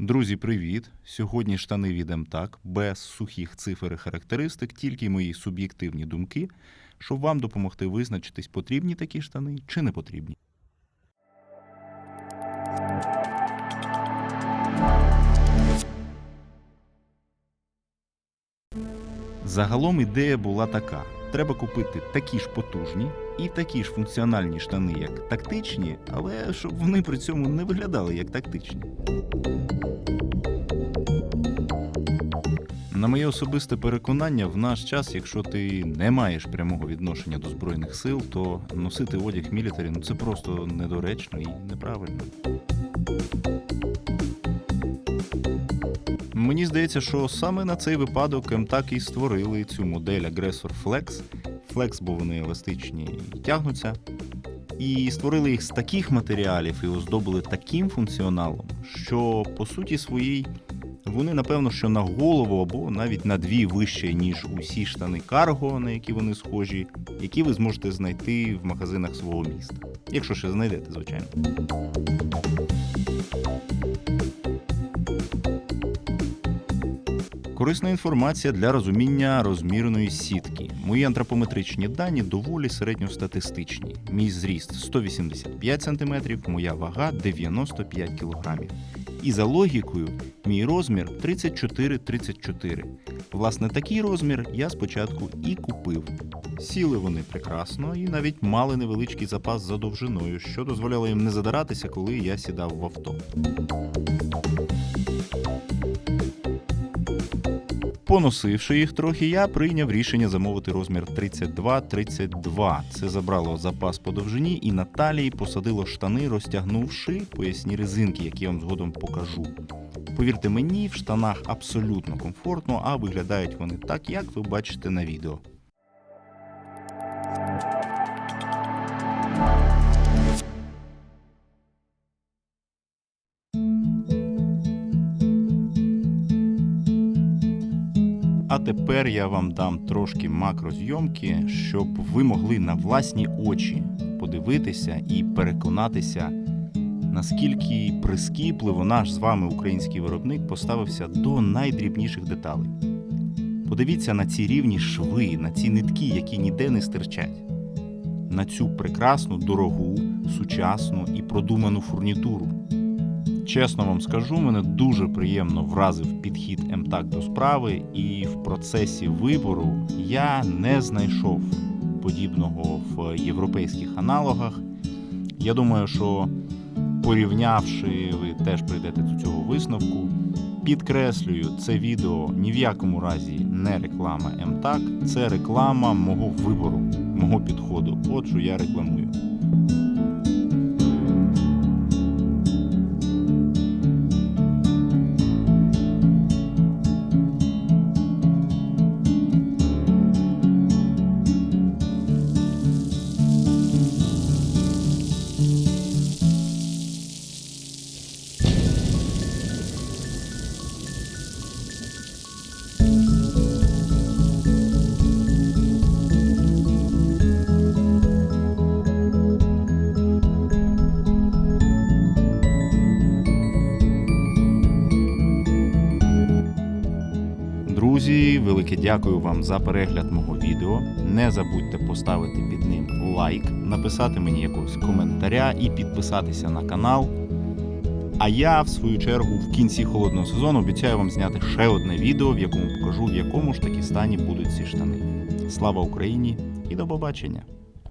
Друзі, привіт! Сьогодні штани від МТАК, без сухих цифр і характеристик, тільки мої суб'єктивні думки, щоб вам допомогти визначитись, потрібні такі штани чи не потрібні. Загалом ідея була така: треба купити такі ж потужні і такі ж функціональні штани, як тактичні, але щоб вони при цьому не виглядали як тактичні. На моє особисте переконання, в наш час, якщо ти не маєш прямого відношення до збройних сил, то носити одяг мілітарі ну це просто недоречно і неправильно. Мені здається, що саме на цей випадок МТАК і створили цю модель Aggressor Flex. Flex, бо вони еластичні і тягнуться. І створили їх з таких матеріалів і оздобили таким функціоналом, що по суті своїй вони, напевно, що на голову або навіть на дві вище, ніж усі штани карго, на які вони схожі, які ви зможете знайти в магазинах свого міста. Якщо ще знайдете, звичайно. Корисна інформація для розуміння розмірної сітки. Мої антропометричні дані доволі середньостатистичні. Мій зріст 185 см, моя вага 95 кг. І за логікою, мій розмір 34-34. Власне, такий розмір я спочатку і купив. Сіли вони прекрасно і навіть мали невеличкий запас за довжиною, що дозволяло їм не задиратися, коли я сідав в авто. Поносивши їх трохи, я прийняв рішення замовити розмір 32-32. Це забрало запас по довжині і на талії посадило штани, розтягнувши поясні резинки, які я вам згодом покажу. Повірте мені, в штанах абсолютно комфортно, а виглядають вони так, як ви бачите на відео. А тепер я вам дам трошки макрозйомки, щоб ви могли на власні очі подивитися і переконатися, наскільки прискіпливо наш з вами український виробник поставився до найдрібніших деталей. Подивіться на ці рівні шви, на ці нитки, які ніде не стирчать, на цю прекрасну, дорогу, сучасну і продуману фурнітуру. Чесно вам скажу, мене дуже приємно вразив підхід МТАК до справи, і в процесі вибору я не знайшов подібного в європейських аналогах. Я думаю, що порівнявши, ви теж прийдете до цього висновку. Підкреслюю, це відео ні в якому разі не реклама МТАК, це реклама мого вибору, мого підходу. От що я рекламую. Друзі, велике дякую вам за перегляд мого відео. Не забудьте поставити під ним лайк, написати мені якогось коментаря і підписатися на канал. А я, в свою чергу, в кінці холодного сезону обіцяю вам зняти ще одне відео, в якому покажу, в якому ж таки стані будуть ці штани. Слава Україні і до побачення!